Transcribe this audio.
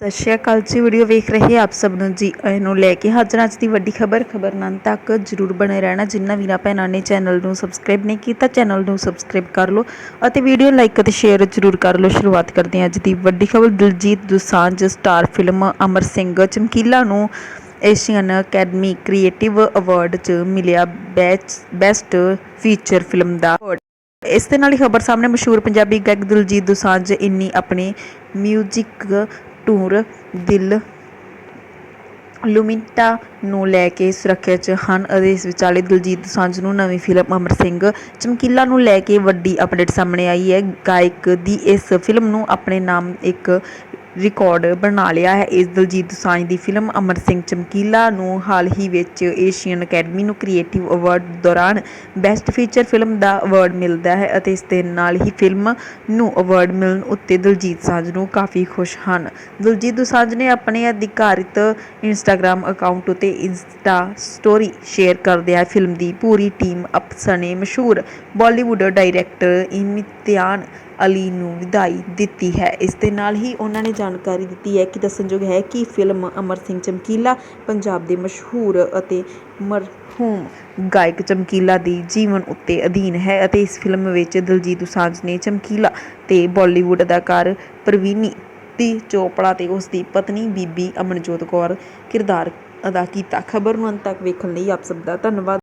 ਸਤਿ ਸ਼੍ਰੀ ਅਕਾਲ ਜੀ, ਵੀਡੀਓ ਵੇਖ ਰਹੇ ਆਪ ਸਭ ਨੂੰ ਜੀ। ਇਹਨੂੰ ਲੈ ਕੇ ਹਾਜ਼ਰ ਅੱਜ ਦੀ ਵੱਡੀ ਖਬਰ। ਖਬਰ ਨਾਲ ਤੱਕ ਜਰੂਰ ਬਣੇ ਰਹਿਣਾ। ਜਿੰਨਾ ਵੀਰਾਂ ਭੈਣਾਂ ਨੇ ਚੈਨਲ ਨੂੰ ਸਬਸਕ੍ਰਾਈਬ ਨਹੀਂ ਕੀਤਾ, ਚੈਨਲ ਨੂੰ ਸਬਸਕ੍ਰਾਈਬ ਕਰ ਲਓ ਅਤੇ ਵੀਡੀਓ ਲਾਈਕ ਅਤੇ ਸ਼ੇਅਰ ਜਰੂਰ ਕਰ ਲਓ। ਸ਼ੁਰੂਆਤ ਕਰਦੇ ਹਾਂ ਅੱਜ ਦੀ ਵੱਡੀ ਖਬਰ। ਦਿਲਜੀਤ ਦੁਸਾਂਝ, ਸਟਾਰ ਫਿਲਮ ਅਮਰ ਸਿੰਘ ਚਮਕੀਲਾ ਨੂੰ ਏਸ਼ੀਅਨ ਅਕੈਡਮੀ ਕ੍ਰੀਏਟਿਵ ਅਵਾਰਡ 'ਚ ਮਿਲਿਆ ਬੈਸਟ ਫੀਚਰ ਫਿਲਮ ਦਾ ਇਸ ਦੇ ਨਾਲ ਹੀ ਖਬਰ ਸਾਹਮਣੇ ਮਸ਼ਹੂਰ ਪੰਜਾਬੀ ਗਾਇਕ ਦਿਲਜੀਤ ਦੁਸਾਂਝ ਇੰਨੀ ਆਪਣੇ ਮਿਊਜ਼ਿਕ ਟੂਰ ਦਿਲ ਲੁਮਿੰਟਾ ਨੂੰ ਲੈ ਕੇ ਸੁਰੱਖਿਆ 'ਚ ਹਨ ਅਤੇ ਇਸ ਵਿਚਾਲੇ ਦਿਲਜੀਤ ਦੋਸਾਂਝ ਨੂੰ ਨਵੀਂ ਫਿਲਮ ਅਮਰ ਸਿੰਘ ਚਮਕੀਲਾ ਨੂੰ ਲੈ ਕੇ ਵੱਡੀ ਅਪਡੇਟ ਸਾਹਮਣੇ ਆਈ ਹੈ। ਗਾਇਕ ਦੀ ਇਸ ਫਿਲਮ ਨੂੰ ਆਪਣੇ ਨਾਮ ਇੱਕ ਰਿਕਾਰਡ ਬਣਾ ਲਿਆ ਹੈ। ਇਸ ਦਲਜੀਤ ਦੋਸਾਂਝ ਦੀ ਫਿਲਮ ਅਮਰ ਸਿੰਘ ਚਮਕੀਲਾ ਨੂੰ ਹਾਲ ਹੀ ਵਿੱਚ ਏਸ਼ੀਅਨ ਅਕੈਡਮੀ ਨੂੰ ਕ੍ਰੀਏਟਿਵ ਅਵਾਰਡ ਦੌਰਾਨ ਬੈਸਟ ਫੀਚਰ ਫਿਲਮ ਦਾ ਅਵਾਰਡ ਮਿਲਦਾ ਹੈ ਅਤੇ ਇਸ ਦੇ ਨਾਲ ਹੀ ਫਿਲਮ ਨੂੰ ਅਵਾਰਡ ਮਿਲਣ ਉੱਤੇ ਦਲਜੀਤ ਦੋਸਾਂਝ ਨੂੰ ਕਾਫੀ ਖੁਸ਼ ਹਨ। ਦਿਲਜੀਤ ਦੋਸਾਂਝ ਨੇ ਆਪਣੇ ਅਧਿਕਾਰਿਤ ਇੰਸਟਾਗ੍ਰam ਅਕਾਊਂਟ ਉਤੇ ਇੰਸਟਾ ਸਟੋਰੀ ਸ਼ੇਅਰ ਕਰਦਿਆਂ ਫਿਲਮ ਦੀ ਪੂਰੀ ਟੀਮ ਅਪਸਨੇ ਮਸ਼ਹੂਰ ਬਾਲੀਵੁੱਡ ਡਾਇਰੈਕਟਰ ਇਮਤਿਆਨ ਅਲੀ ਨੂੰ ਵਧਾਈ ਦਿੱਤੀ ਹੈ। ਇਸ ਦੇ ਨਾਲ ਹੀ ਉਹਨਾਂ ਨੇ ਜਾਣਕਾਰੀ ਦਿੱਤੀ ਹੈ ਕਿ ਦੱਸਣਯੋਗ ਹੈ ਕਿ ਫਿਲਮ ਅਮਰ ਸਿੰਘ ਚਮਕੀਲਾ ਪੰਜਾਬ ਦੇ ਮਸ਼ਹੂਰ ਅਤੇ ਮਰਹੂਮ ਗਾਇਕ ਚਮਕੀਲਾ ਦੀ ਜੀਵਨ ਉੱਤੇ ਅਧੀਨ ਹੈ ਅਤੇ ਇਸ ਫਿਲਮ ਵਿੱਚ ਦਿਲਜੀਤ ਦੋਸਾਂਝ ਨੇ ਚਮਕੀਲਾ ਤੇ ਬਾਲੀਵੁੱਡ ਅਦਾਕਾਰ ਪ੍ਰਵੀਨੀ ਦੀ ਚੋਪੜਾ ਤੇ ਉਸ ਦੀ ਪਤਨੀ ਬੀਬੀ ਅਮਨਜੋਤ ਕੌਰ ਕਿਰਦਾਰ ਅਦਾ ਕੀਤਾ। ਖਬਰ ਨੂੰ ਅੰਤ ਤੱਕ ਵੇਖਣ ਲਈ ਆਪ ਸਭ ਦਾ ਧੰਨਵਾਦ।